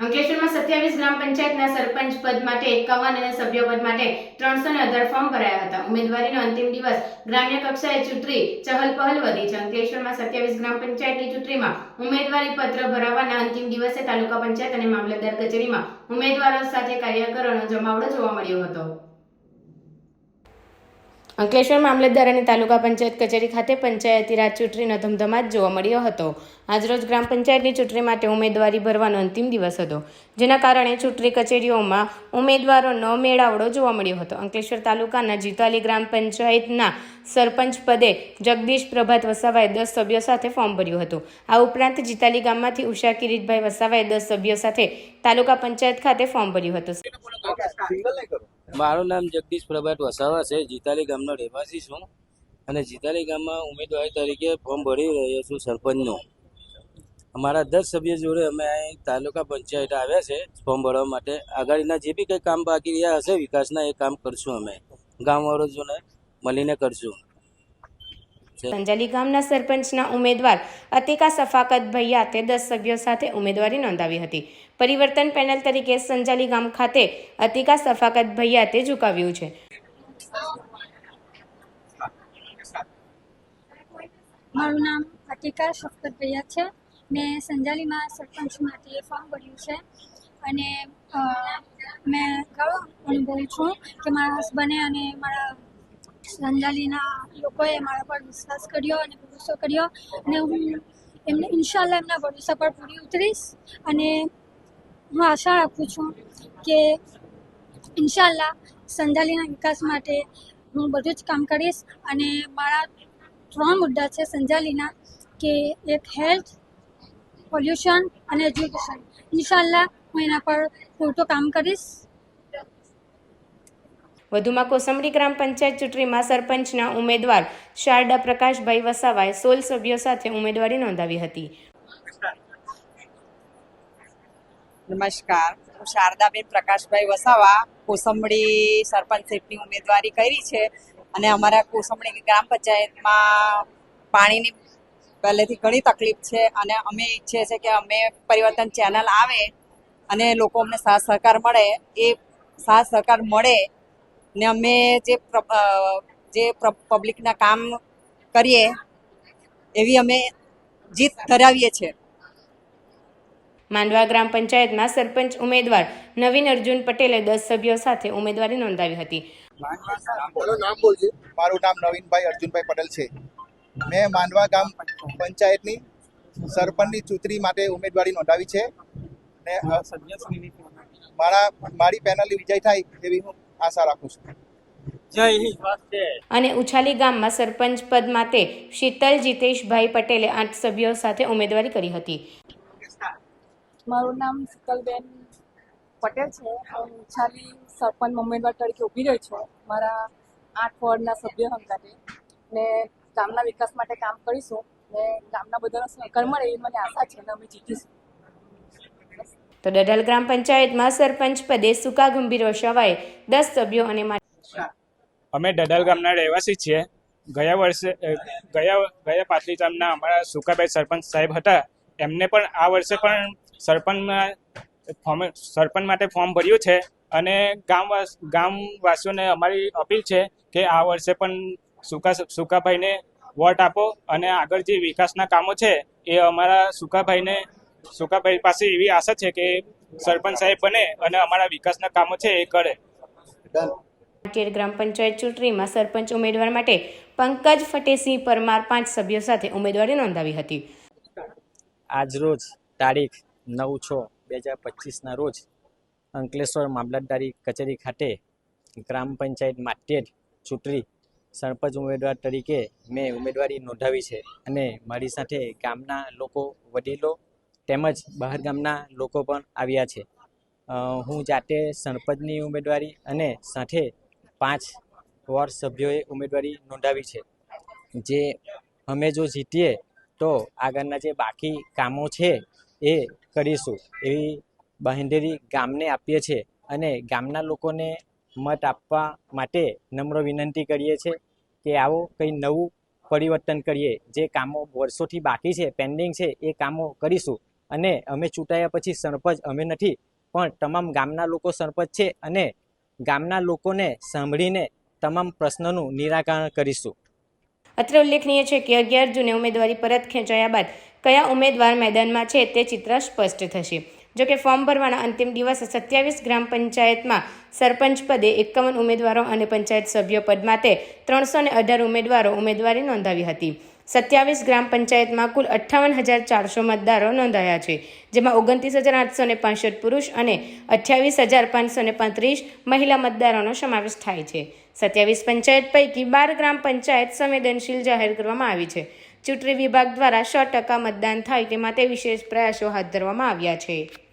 અંકલેશ્વરમાં સત્યાવીસ ગ્રામ પંચાયતના સરપંચ પદ માટે એકાવન અને સભ્ય પદ માટે ત્રણસો ને અઢાર ફોર્મ ભરાયા હતા. ઉમેદવારીનો અંતિમ દિવસ ગ્રામ્ય કક્ષાએ ચૂંટણી ચહલ પહલ વધી છે. અંકલેશ્વરમાં સત્યાવીસ ગ્રામ પંચાયતની ચૂંટણીમાં ઉમેદવારી પત્ર ભરાવવાના અંતિમ દિવસે તાલુકા પંચાયત અને મામલતદાર કચેરીમાં ઉમેદવારો સાથે કાર્યકરોનો જમાવડો જોવા મળ્યો હતો. અંકલેશ્વર મામલતદાર અને તાલુકા પંચાયત કચેરી ખાતે પંચાયતી રાજ ચૂંટણીનો ધમધમાટ જોવા મળ્યો હતો. આજરોજ ગ્રામ પંચાયતની ચૂંટણી માટે ઉમેદવારી ભરવાનો અંતિમ દિવસ હતો, જેના કારણે ચૂંટણી કચેરીઓમાં ઉમેદવારોનો મેળાવડો જોવા મળ્યો હતો. અંકલેશ્વર તાલુકાના જીતાલી ગ્રામ પંચાયતના સરપંચ પદે જગદીશ પ્રભાત વસાવાએ દસ સભ્યો સાથે ફોર્મ ભર્યું હતું. આ ઉપરાંત જીતાલી ગામમાંથી ઉષા કિરીટભાઈ વસાવાએ દસ સભ્યો સાથે તાલુકા પંચાયત ખાતે ફોર્મ ભર્યું હતું. મારું નામ જગદીશ પ્રભાત વસાવા છે. જીતાલી ગામનો રહેવાસી છું. અને જીતાલી ગામમાં ઉમેદવારી તરીકે ફોર્મ ભરી રહ્યો છું સરપંચનું. અમારા દસ સભ્ય જોડે અમે અહીં તાલુકા પંચાયત આવ્યા છે ફોર્મ ભરવા માટે. આગળના જે બી કંઈ કામ બાકી રહ્યા હશે, વિકાસના એ કામ કરશું અમે. ગામવાળોને મળીને કરશું. અંજલી ગામના સરપંચના ઉમેદવાર અતિકા સફાકત ભૈયા તે દસ સભ્યો સાથે ઉમેદવારી નોંધાવી હતી. પરિવર્તન પેનલ તરીકે સંજાલી ગામ ખાતે અતિકા સફાકત ભૈયા તે ઝુકાવ્યું છે. મારું નામ અતિકા શફકત ભૈયા છે. મેં સંજાલીમાં સરપંચ માટે ફોર્મ ભર્યું છે. અને મેં ઘણો અનુભવું છું કે મારા હસબન્ડે અને મારા સંજાલીના લોકોએ મારા પર વિશ્વાસ કર્યો અને ભરોસો કર્યો. અને હું એમને ઇન્શાલ્લાહ એમના ભરોસા પર પૂરી ઉતરીશ અને હું, આશા રાખું છું કે ઇન્શાલ્લાહ સંજાલીના વિકાસ માટે હું બધું જ કામ કરીશ અને મારા ત્રણ મુદ્દા છે સંજાલીના કે એક હેલ્થ પોલ્યુશન અને એજ્યુકેશન ઇન્શાલ્લાહ હું એના પર પૂરતું કામ કરીશ. વધુમાં કોસંબડી ગ્રામ પંચાયત ચૂંટણીમાં સરપંચના ઉમેદવાર શારદા પ્રકાશભાઈ વસાવાએ સોળ સભ્યો સાથે ઉમેદવારી નોંધાવી હતી. નમસ્કાર. હું શારદાબેન પ્રકાશભાઈ વસાવા, કોસંબડી સરપંચ સીટની ઉમેદવારી કરી છે અને અમારા કોસંબડી ગ્રામ પંચાયતમાં પાણીની પહેલેથી ઘણી તકલીફ છે અને અમે ઈચ્છીએ છીએ કે અમે પરિવર્તન ચેનલ આવે અને લોકો અમને સાથ સહકાર મળે. એ સાથ સહકાર મળે ને અમે જે જે પબ્લિકના કામ કરીએ એવી અમે જીત ધરાવીએ છીએ. માંડવા ગ્રામ પંચાયતમાં સરપંચ ઉમેદવાર નવીન અર્જુન પટેલે દસ સભ્યો સાથે ઉમેદવારી નોંધાવી હતી. મારું નામ બોલજો. મારું નામ નવીનભાઈ અર્જુનભાઈ પટેલ છે. મેં માંડવા ગામ પંચાયતની સરપંચની ચૂંટણી માટે ઉમેદવારી નોંધાવી છે. ને મારા મારી પેનલની વિજય થાય એવી હું આશા રાખું છું. અને ઉછાલી ગામમાં સરપંચ પદ માટે શીતલ જીતેશભાઈ પટેલે આઠ સભ્યો સાથે ઉમેદવારી કરી હતી. મારું નામ શીતલબેન પટેલ છે. હું ઉછાલી સરપંચ ઉમેદવાર તરીકે ઊભી રહી છું. મારા આઠ વોર્ડના સભ્ય હંગાતે ને ગામના વિકાસ માટે કામ કરીશું. ને ગામના બધાનો સહકાર મળે એવી મને આશા છે અને અમે જીતીશું. તો ડઢાલ ગ્રામ પંચાયતમાં સરપંચ પદે સુકા ગંભીર વસાવાએ દસ સભ્યો અને અમે ડઢાલ ગામના રહેવાસી છીએ. ગયા વર્ષે ગયા ગયા પાછલી ગામના અમારા સુકાભાઈ સરપંચ સાહેબ હતા. એમને પણ આ વર્ષે પણ સરપંચમાં ફોર્મ સરપંચ માટે ફોર્મ ભર્યું છે અને ગામવાસ ગામવાસીઓને અમારી અપીલ છે કે આ વર્ષે પણ સુકા સુકાભાઈને વોટ આપો અને આગળ જે વિકાસના કામો છે એ અમારા સુકાભાઈને સુકાભાઈ પાસે એવી આશા છે કે સરપંચ સાહેબ બને અને અમારા વિકાસના કામો છે એ કરે. માટેર ગ્રામ પંચાયત ચૂંટણીમાં સરપંચ ઉમેદવાર માટે પંકજ ફટેસિંહ પરમાર પાંચ સભ્યો સાથે ઉમેદવારી નોંધાવી હતી. આજરોજ તારીખ નવ છ બે હજાર પચીસના રોજ અંકલેશ્વર મામલતદારી કચેરી ખાતે ગ્રામ પંચાયત માટેડ ચૂંટણી સરપંચ ઉમેદવાર તરીકે મેં ઉમેદવારી નોંધાવી છે અને મારી સાથે ગામના લોકો, વડીલો તેમજ બહાર ગામના લોકો પણ આવ્યા છે. હું જાતે સરપંચની ઉમેદવારી અને સાથે પાંચ વોર્ડ સભ્યોએ ઉમેદવારી નોંધાવી છે. જે અમે જો જીતીએ તો આગળના જે બાકી કામો છે એ કરીશું એવી બાંહેધરી ગામને આપીએ છીએ અને ગામના લોકોને મત આપવા માટે નમ્ર વિનંતી કરીએ છીએ કે આવો કંઈ નવું પરિવર્તન કરીએ. જે કામો વર્ષોથી બાકી છે પેન્ડિંગ છે, એ કામો કરીશું. અને અમે ચૂંટાયા પછી સરપંચ અમે નથી, પણ તમામ ગામના લોકો સરપંચ છે અને ગામના લોકોને સાંભળીને તમામ પ્રશ્નોનું નિરાકરણ કરીશું. અત્રે ઉલ્લેખનીય છે કે અગિયાર જૂને ઉમેદવારી પરત ખેંચાયા બાદ કયા ઉમેદવાર મેદાનમાં છે તે ચિત્ર સ્પષ્ટ થશે. જો કે ફોર્મ ભરવાના અંતિમ દિવસે સત્યાવીસ ગ્રામ પંચાયતમાં સરપંચ પદે એકાવન ઉમેદવારો અને પંચાયત સભ્ય પદ માટે ત્રણસો ને અઢાર ઉમેદવારો ઉમેદવારી નોંધાવી હતી. સત્યાવીસ ગ્રામ પંચાયતમાં કુલ અઠ્ઠાવન હજાર ચારસો મતદારો નોંધાયા છે, જેમાં ઓગણત્રીસ હજાર આઠસો ને પાંસઠ પુરુષ અને અઠ્યાવીસ હજાર પાંચસો ને પાંત્રીસ મહિલા મતદારોનો સમાવેશ થાય છે. સત્યાવીસ પંચાયત પૈકી બાર ગ્રામ પંચાયત સંવેદનશીલ જાહેર કરવામાં આવી છે. ચૂંટણી વિભાગ દ્વારા સો ટકા મતદાન થાય તે માટે વિશેષ પ્રયાસો હાથ ધરવામાં આવ્યા છે.